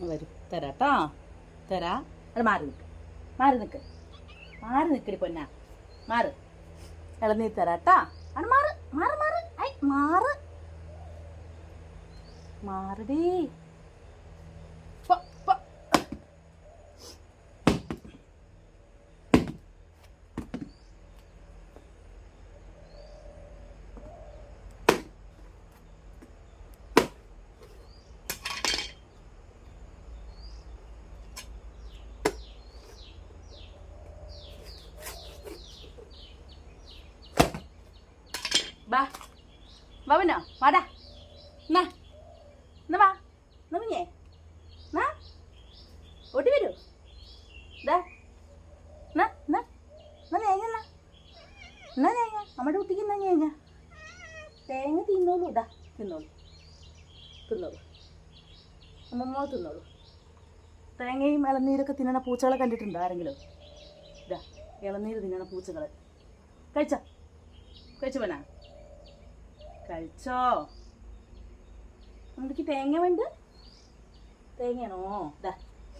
വരും. തരാട്ടോ. തരാ. അത് മാറി നിൽക്ക് മാറി നിൽക്ക് മാറി നിൽക്കടി പൊന്നാ. മാറ്. ഇളനീർ കേട്ടോ അത് മാറ്. മാറ് മാറ്. ഐ മാറ്. മാറടി. ബാ. പിന്നെ വാടാ. എന്നാ എന്നാ വാ എന്നാ കുഞ്ഞേ. എന്നാ ഓടി വരൂ. ദാ എന്നാ എന്നാ എന്നാ തേങ്ങ എന്നാ എന്നാ തേങ്ങ? നമ്മുടെ കുട്ടിക്ക് എന്നാ തേങ്ങ? തേങ്ങ തിന്നോളൂ ഇതാ തിന്നോളൂ. തിന്നോളൂ. അമ്മമ്മ തിന്നോളൂ. തേങ്ങയും ഇളനീരൊക്കെ തിന്നണ പൂച്ചകളെ കണ്ടിട്ടുണ്ടോ ആരെങ്കിലും? ഇതാ ഇളനീര് തിന്നണ പൂച്ചകളെ. കഴിച്ചോ? കഴിച്ചു പോനാ കഴിച്ചോ? നമുക്ക് തേങ്ങ വേണ്ട? തേങ്ങയാണോ? ഇതാ